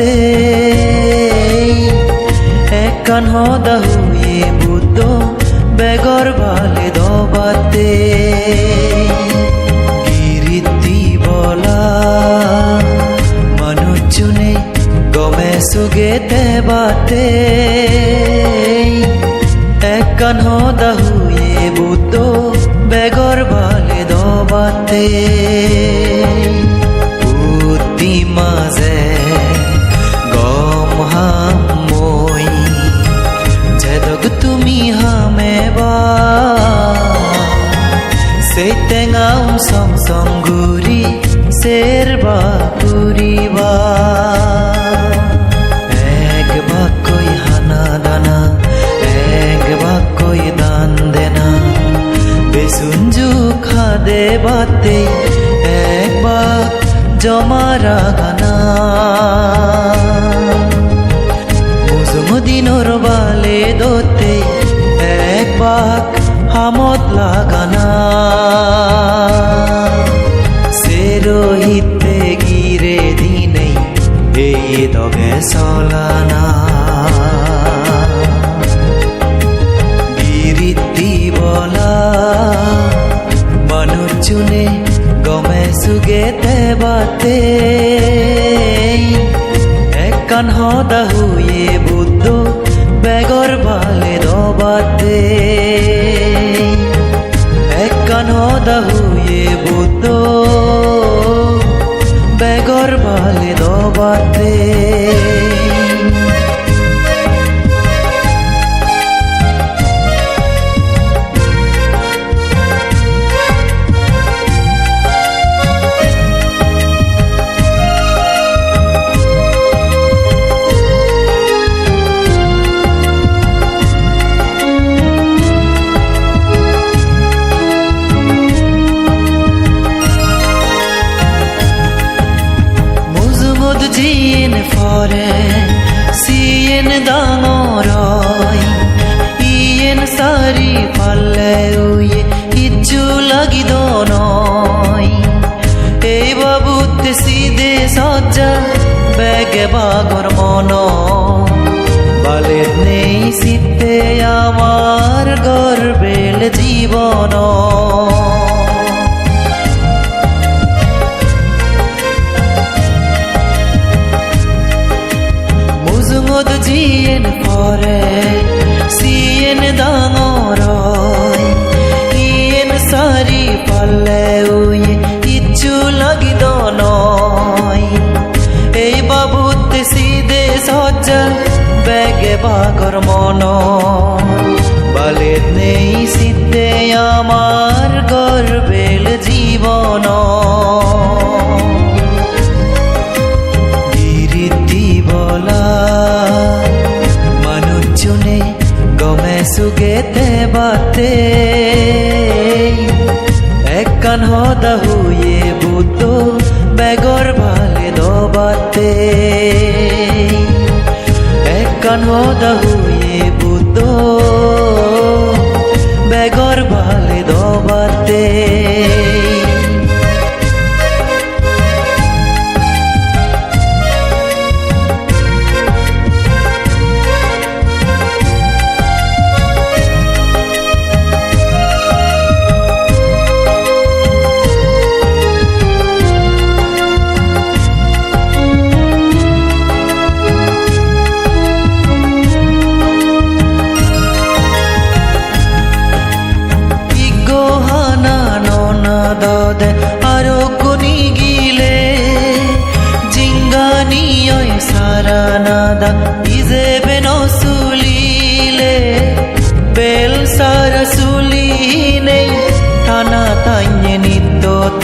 বাতে একান হদা হুয়ে বুদ্ধ বেগর বালে দবাতে। গিরিতি বলা মনুচুনে গমে সুগেতে বাতে একান হদা হুয়ে বুদ্ধ বেগর বালে দবাতে। জমারা গানা বালে দোতে এক বাক হামত লাগানা। সে রহিতে গিরে দিনেই এই দগে সলানা। বলা মনুচুনে গমে সুগেতে বাতে একান হদা হুয়ে বুদ্ধ বেগর বালে দবাতে একান হদা হুয়ে বুদ্ধ বেগর বালে দবাতে জিন ফরে, সিএন দানরাই ইএন সারি পালে উয়ে ইচ্ছু লাগি দনাই এ বাবুতে সিদে সজ্জা, ব্যাগ বাগর মন। বালে নেই সিতে আমার গর্বেল জীবনা। আমার গর্বেল জীবন। গমে সুগেতে বাতে এক কান হুয়ে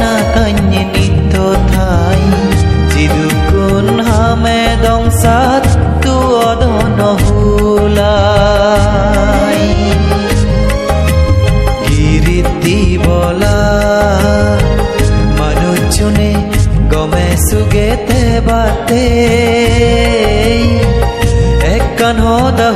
না কন্যে নিত্য থাই যিদু কোন হামে দংসাত তু অদন হুলাই ইরিতি বলা মানুষজনে গমে সুগেতে বাতে এক কান হদা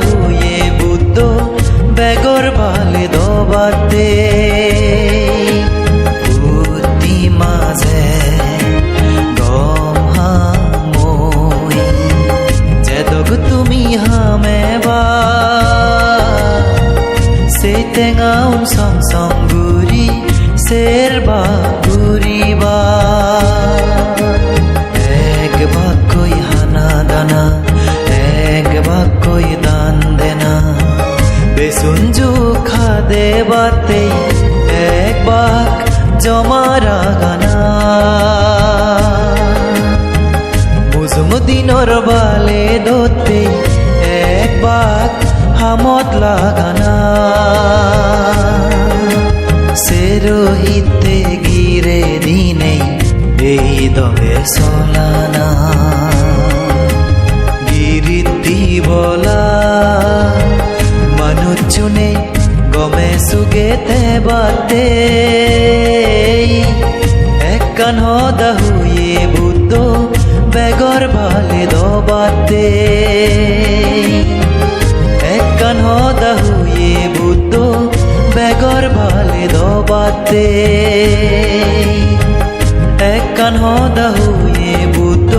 টেঙাউন চং চং গুৰি চেৰবা গুৰিবা এক বাক্যই হানা দানা, এক বাক্যই দান দেনা। বেসুঞ্জু খাদে বাতে এক বাক জমারা গানা মুজুম দিনৰ বালে দতে এক বাক হামত লাগানা সেরোহিতে গিরে দিনে এই দবে চলানা গিরিতি বলা মানুচুনে গমে সুগেতে বাতে। একান হদা হুয়ে বুদ্ধ বেগর ভালে দবাতে। একান হদা হুয়ে বুদ্ধ বেগর ভালে দবাতে। এক হদা হুয়ে বুদ্ধ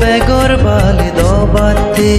বেগর ভালে দবাতে।